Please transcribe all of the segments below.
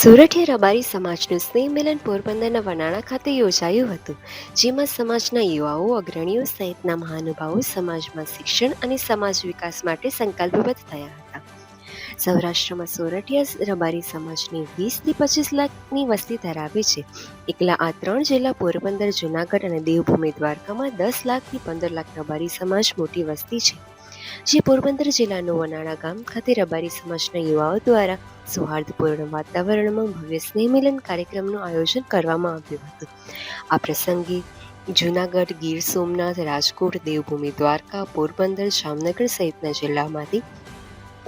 સુરઠિયા રબારી સમાજનું સ્નેહ મિલન પોરબંદરના વનાણા ખાતે યોજાયું હતું, જેમાં સમાજના યુવાઓ, અગ્રણીઓ સહિતના મહાનુભાવો સમાજમાં શિક્ષણ અને સમાજ વિકાસ માટે સંકલ્પબદ્ધ થયા હતા. સૌરાષ્ટ્રમાં સોરઠિયા રબારી સમાજની વીસથી પચીસ લાખની વસ્તી ધરાવે છે. એકલા આ ત્રણ જિલ્લા પોરબંદર, જુનાગઢ અને દેવભૂમિ દ્વારકામાં દસ લાખથી પંદર લાખ રબારી સમાજ મોટી વસ્તી છે. જે પોરબંદર જિલ્લાનું વનાળા ગામ ખાતે રબારી સમાજના યુવાઓ દ્વારા સૌહાર્દપૂર્ણ વાતાવરણમાં ભવ્ય સ્નેહમિલન કાર્યક્રમનું આયોજન કરવામાં આવ્યું હતું. આ પ્રસંગે જૂનાગઢ ગીર સોમનાથ, રાજકોટ, દેવભૂમિ દ્વારકા, પોરબંદર, જામનગર સહિતના જિલ્લામાંથી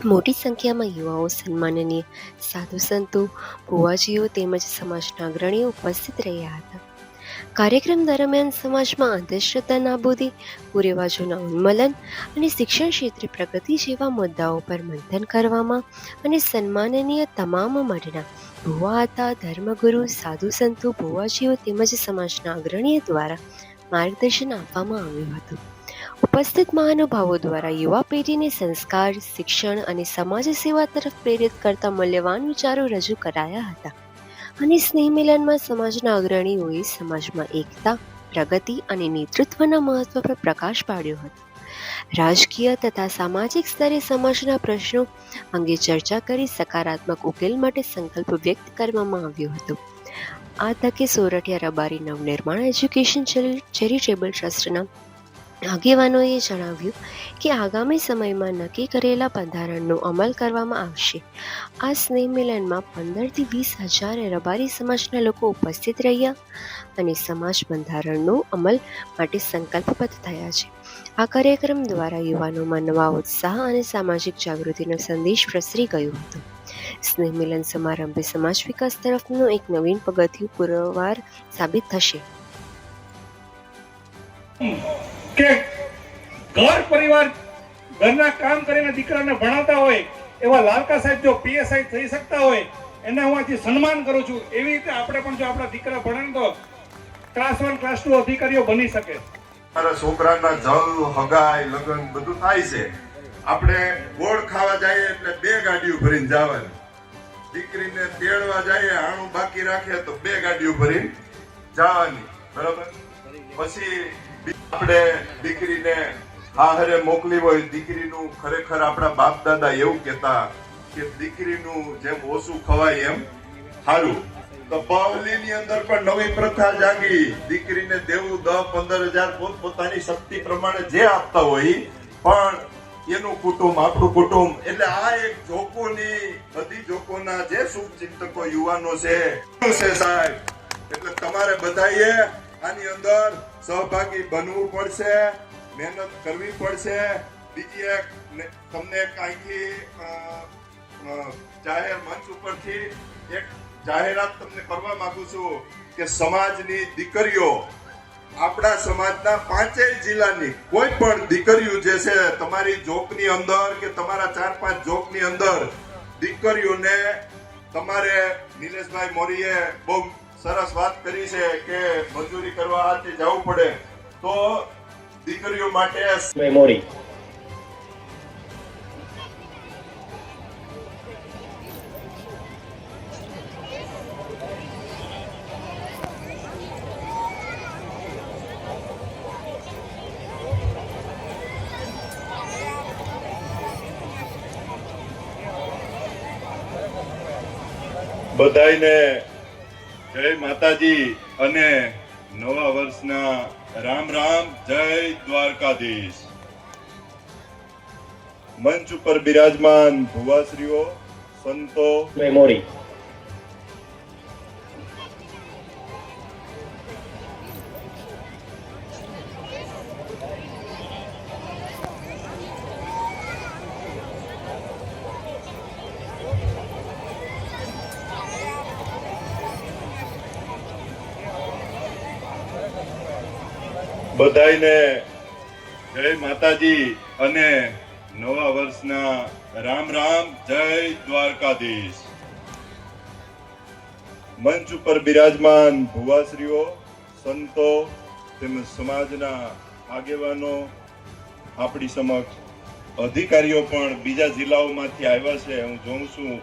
મોટી સંખ્યામાં યુવાઓ, સન્માનનીય સાધુ સંતો, ભુવાજીઓ તેમજ સમાજના અગ્રણીઓ ઉપસ્થિત રહ્યા હતા. કાર્યક્રમ દરમિયાન સમાજમાં અંધશ્રદ્ધા નાબૂદી, કુરિવાજોના ઉન્મૂલન અને શિક્ષણ ક્ષેત્રે પ્રગતિ જેવા મુદ્દાઓ પર મંથન કરવામાં અને સન્માનનીય તમામ મઢના ભુવા હતા, ધર્મગુરુ, સાધુ સંતો, ભુવાજીઓ તેમજ સમાજના અગ્રણીઓ દ્વારા માર્ગદર્શન આપવામાં આવ્યું હતું. ઉપસ્થિત મહાનુભાવો દ્વારા યુવા પેઢીને સંસ્કાર, શિક્ષણ અને સમાજ સેવા તરફ પ્રેરિત કરતા મૂલ્યવાન વિચારો રજૂ કરાયા હતા. અને સ્નેહ મિલનમાં સમાજના અગ્રણીઓએ સમાજમાં એકતા, પ્રગતિ અને નેતૃત્વના મહત્વ પર પ્રકાશ પાડ્યો હતો. રાજકીય તથા સામાજિક સ્તરે સમાજના પ્રશ્નો અંગે ચર્ચા કરી સકારાત્મક ઉકેલ માટે સંકલ્પ વ્યક્ત કરવામાં આવ્યો હતો. આ તકે સોરઠિયા રબારી નવનિર્માણ એજ્યુકેશન ચેરિટેબલ ટ્રસ્ટના આગેવાનોએ જણાવ્યું કે આગામી સમયમાં નક્કી કરેલા બંધારણનો અમલ કરવામાં આવશે. આ સ્નેહ મિલનમાં પંદરથી વીસ હજાર રબારી સમાજના લોકો ઉપસ્થિત રહ્યા અને સમાજ બંધારણનો અમલ માટે સંકલ્પબદ્ધ થયા છે. આ કાર્યક્રમ દ્વારા યુવાનોમાં નવા ઉત્સાહ અને સામાજિક જાગૃતિનો સંદેશ પ્રસરી ગયો હતો. સ્નેહ મિલન સમારંભે સમાજ વિકાસ તરફનું એક નવીન પગથિયું પુરવાર સાબિત થશે. કે ઘર પરિવાર ઘરના કામ કરીને દીકરાને ભણાવતા હોય, એવા લાલકા સાહેબ જો પીએસઆઈ થઈ શકતા હોય, એને હું આથી સન્માન કરું છું. એવી રીતે આપણે પણ જો આપણા દીકરા ભણે તો ક્લાસ વન ક્લાસ ટુ અધિકારીઓ બની શકે. મારા છોકરાના જલ, હગાઈ, લગ્ન બધું થાય છે. આપણે ગોળ ખાવા જઈએ એટલે બે ગાડીઓ ભરીને જવાની. દીકરીને તેડવા જઈએ, આણું બાકી રાખીએ તો બે ગાડીઓ ભરીને જવાની. બરાબર? પછી આપણે દીકરીને હાહરે મોકલી હોય, દીકરીનું ખરેખર આપણા બાપ દાદા એવું કહેતા કે દીકરીનું જેમ ઓછું ખવાય એમ સારું. તો બાવલીની અંદર પણ નવી પ્રથા જાગી. દીકરીને દેવું દસ પંદર હજાર પોત પોતાની શક્તિ પ્રમાણે જે આપતા હોય, પણ એનું કુટુંબ, આપણું કુટુંબ, એટલે આ એક જોકોની, બધી જોકોના જે શુભ ચિંતકો યુવાનો છે સાહેબ. એટલે તમારે બધાએ આની અંદર સહભાગી બનવું પડશે મહેનત કરવી પડશે. બીજી એક તમને અ, જાહેર મંચ ઉપરથી એક જાહેરાત તમને કરવા માંગુ છું કે સમાજની દીકરીઓ આપણા સમાજના પાંચેય જિલ્લાની કોઈ પણ દીકરીઓ જે છે તમારી જોકની અંદર કે તમારા ચાર પાંચ જોકની અંદર દીકરીઓને તમારે નિલેશભાઈ મોરીએ બહુ સરસ વાત કરી છે કે મજૂરી કરવા આજે જવું પડે તો દીકરીઓ માટે મેમોરી. બધાયને જય માતાજી અને નવા વર્ષના રામ રામ, જય દ્વારકાધીશ. મંચ ઉપર બિરાજમાન ભુવાશ્રીઓ, સંતો, મેમોરી. બધાયને જય માતાજી અને નવા વર્ષના રામ રામ, જય દ્વારકાધીશ. મંચ ઉપર બિરાજમાન ભુવાશ્રીઓ, સંતો તેમજ સમાજના આગેવાનો, આપણી સમક્ષ અધિકારીઓ પણ બીજા જિલ્લાઓમાંથી આવ્યા છે. હું જોઉં છું